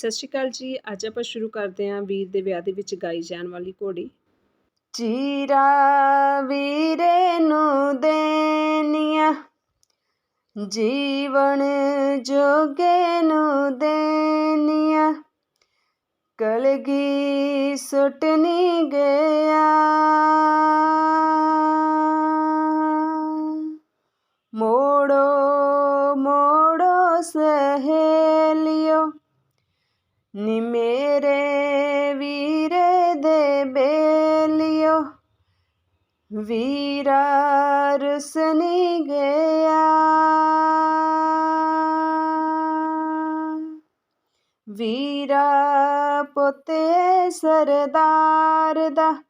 ਸਤਿ ਸ਼੍ਰੀ ਅਕਾਲ ਜੀ, ਅੱਜ ਆਪਾਂ ਸ਼ੁਰੂ ਕਰਦੇ ਹਾਂ ਵੀਰ ਦੇ ਵਿਆਹ ਦੇ ਵਿੱਚ ਗਾਈ ਜਾਣ ਵਾਲੀ ਘੋੜੀ। ਚੀਰਾ ਵੀਰੇ ਨੂੰ ਦੇਨੀਆਂ, ਜੀਵਨ ਜੋਗੇ ਨੂੰ ਦੇਨੀਆਂ। ਕਲਗੀ ਸੁਟਨੀ ਗਏ ਨੀ ਮੇਰੇ ਵੀਰੇ ਦੇ ਬੇਲਿਓ। ਵੀਰਾ ਰੁਸਨੀ ਗਿਆ। ਵੀਰਾ ਪੋਤੇ ਸਰਦਾਰ ਦਾ।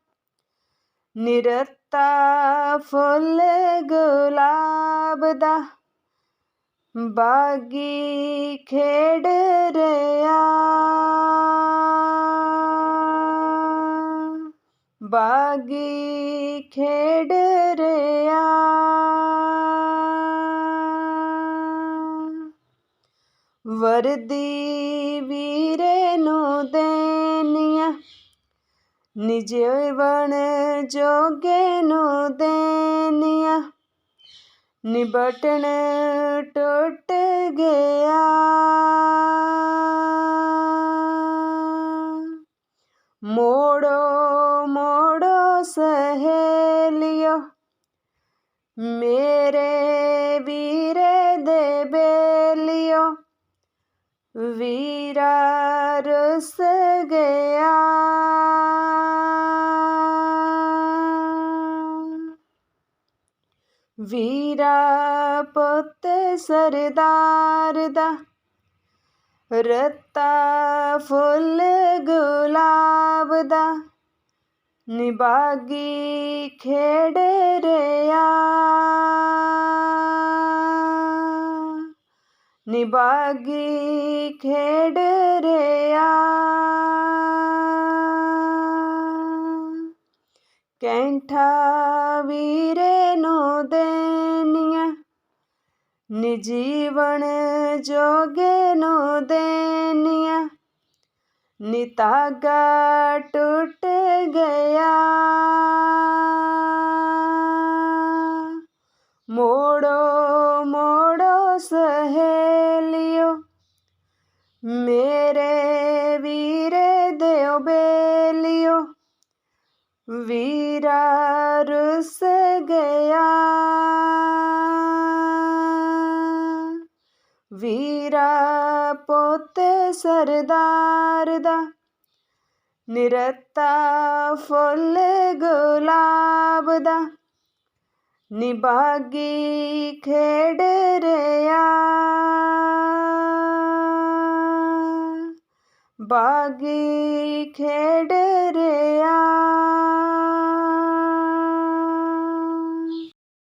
ਨਿਰਤਾ ਫੁੱਲ ਗੁਲਾਬ ਦਾ। ਬਾਗੀ ਖੇਡ ਰਿਆ। ਬਾਗੀ ਖੇਡ ਰਿਆ। ਵਰਦੀ ਵੀਰੇ ਨੂੰ ਦੇਨੀਆਂ ਨਿਜਵਣ ਜੋਗੇ ਨੂੰ ਦੇਨੀਆਂ। ਨਿਬਟਣ ਟੁੱਟ ਗਿਆ। ਮੋੜੋ ਮੋੜੋ ਸਹੇਲਿਓ ਮੇਰੇ ਵੀਰੇ ਦੇ ਬੇਲਿਓ ਵੀਰਾ ਰੁੱਸ ਵੀਰਾ ਪੁੱਤ ਸਰਦਾਰ ਦਾ ਰੱਤਾ ਫੁੱਲ ਗੁਲਾਬ ਦਾ ਨਿਭਾਗੀ ਖੇਡ ਰਿਆ। ਨਿਭਾਗੀ ਖੇਡ ਕੈਂਠਾ ਵੀਰੇ ਨੂੰ ਦੇਨੀਆਂ, ਨਿਜੀਵਨ ਜੋਗੇ ਨੂੰ ਦੇਨੀਆਂ। ਨਿਤਾਗਾ ਟੁੱਟ ਗਿਆ। ਮੋੜੋ ਮੋੜੋ ਸਹੇਲਿਓ, ਮੇਰੇ ਵੀਰੇ ਦਿਓ ਬੇਲਿਓ। ਵੀ ਵੀਰਾ ਰੁੱਸ ਗਿਆ। ਵੀਰਾ ਪੋਤੇ ਸਰਦਾਰ ਦਾ ਨਿਰਤਾ ਫੁੱਲ ਗੁਲਾਬ ਦਾ ਨਿਬਾਗੀ ਖੇਡ ਰਿਆ ਬਾਗੀ ਖੇਡ